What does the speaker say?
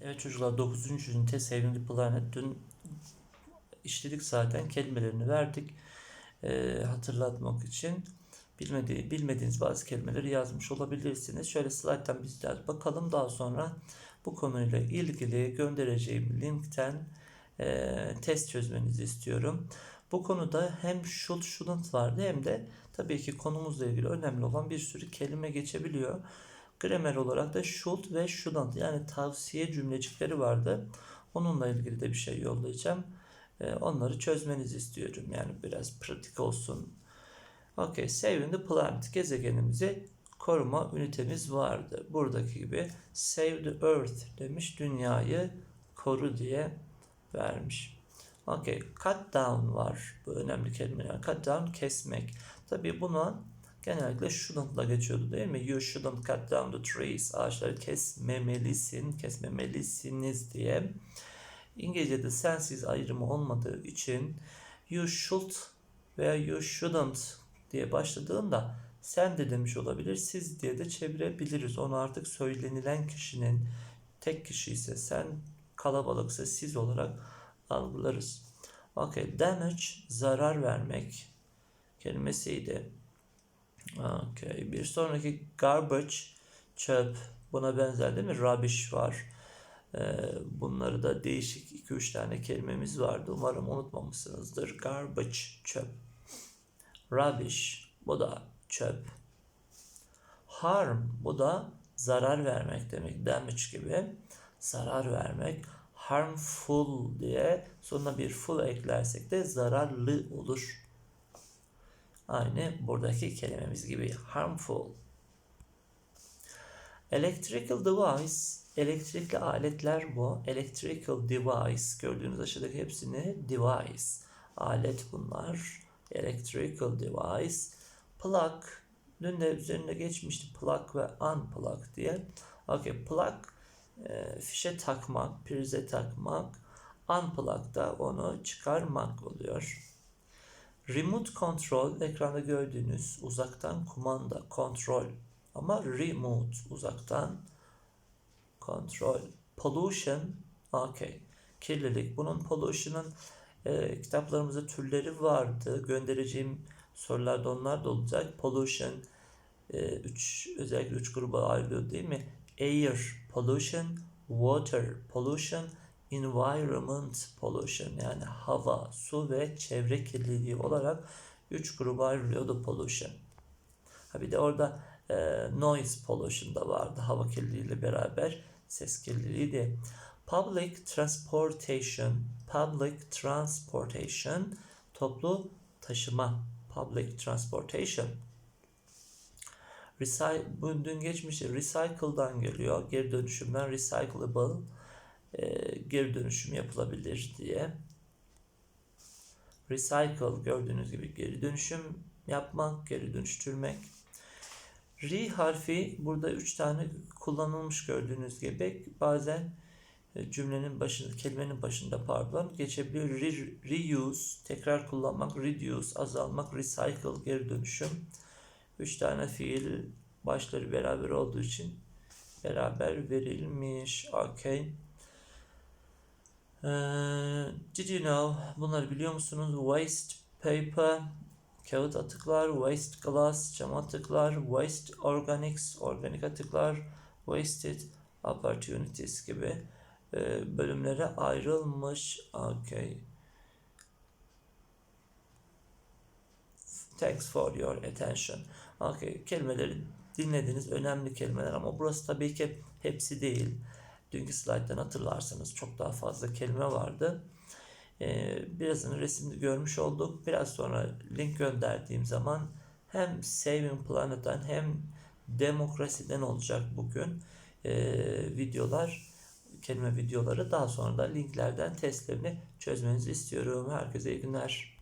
Evet çocuklar 9. ünite the Planet. Dün işledik zaten kelimelerini verdik. Ee, hatırlatmak için bilmediği, bilmediğiniz bazı kelimeleri yazmış olabilirsiniz. Şöyle slide'dan bizler bakalım daha sonra bu konuyla ilgili göndereceğim linkten e, test çözmenizi istiyorum. Bu konuda hem should, shouldn't vardı hem de tabii ki konumuzla ilgili önemli olan bir sürü kelime geçebiliyor. Gramer olarak da should ve shouldn't yani tavsiye cümlecikleri vardı. Onunla ilgili de bir şey yollayacağım. Ee, onları çözmenizi istiyorum. Yani biraz pratik olsun. Okay, saving the planet. Gezegenimizi koruma ünitemiz vardı. Buradaki gibi save the earth demiş. Dünyayı koru diye vermiş. Okay, cut down var. Bu önemli kelimeler. Cut down kesmek. Tabii buna genellikle shouldn't'la geçiyordu değil mi? You shouldn't cut down the trees. Ağaçları kesmemelisin, kesmemelisiniz diye. İngilizce'de sensiz ayrımı olmadığı için you should veya you shouldn't diye başladığında sen de demiş olabilir, siz diye de çevirebiliriz. Onu artık söylenilen kişinin tek kişi ise sen, kalabalıksa siz olarak algılarız. Okay, damage zarar vermek kelimesiydi. Okay, bir sonraki garbage çöp buna benzer değil mi? Rubbish var. Ee, bunları da değişik 2-3 tane kelimemiz vardı. Umarım unutmamışsınızdır. Garbage çöp. Rubbish bu da çöp. Harm bu da zarar vermek demek. Damage gibi zarar vermek. Harmful diye sonuna bir full eklersek de zararlı olur. Aynı buradaki kelimemiz gibi harmful. Electrical device, elektrikli aletler bu. Electrical device, gördüğünüz aşağıdaki hepsini device. Alet bunlar. Electrical device. Plug, dün de üzerinde geçmişti plug ve unplug diye. Okay, plug e, fişe takmak, prize takmak. Unplug da onu çıkarmak oluyor. Remote control ekranda gördüğünüz uzaktan kumanda kontrol ama remote uzaktan kontrol. Pollution okay. Kirlilik. Bunun pollution'ın e, kitaplarımızda türleri vardı. Göndereceğim sorularda onlar da olacak. Pollution 3 e, özellikle 3 gruba ayrılıyor değil mi? Air pollution, water pollution, environment pollution yani hava, su ve çevre kirliliği olarak 3 gruba ayrılıyordu pollution. Ha bir de orada e, noise pollution da vardı hava kirliliğiyle beraber ses kirliliği de. Public transportation, public transportation toplu taşıma, public transportation. Recy dün geçmişti. Recycle'dan geliyor. Geri dönüşümden recyclable e, geri dönüşüm yapılabilir diye. Recycle gördüğünüz gibi geri dönüşüm yapmak, geri dönüştürmek. Re harfi burada üç tane kullanılmış gördüğünüz gibi. Bazen e, cümlenin başında, kelimenin başında pardon geçebiliyor. Re, reuse, tekrar kullanmak, reduce, azalmak, recycle, geri dönüşüm. Üç tane fiil başları beraber olduğu için beraber verilmiş. Okay. Ee, did you know? Bunları biliyor musunuz? Waste paper, kağıt atıklar, waste glass, cam atıklar, waste organics, organik atıklar, wasted opportunities gibi e, bölümlere ayrılmış. Okay. Thanks for your attention. Okay. Kelimeleri dinlediniz. Önemli kelimeler ama burası tabii ki hepsi değil. Dünkü slayttan hatırlarsanız çok daha fazla kelime vardı. Ee, birazını resimde görmüş olduk. Biraz sonra link gönderdiğim zaman hem Saving Planet'ten hem demokrasiden olacak bugün ee, videolar, kelime videoları. Daha sonra da linklerden testlerini çözmenizi istiyorum. Herkese iyi günler.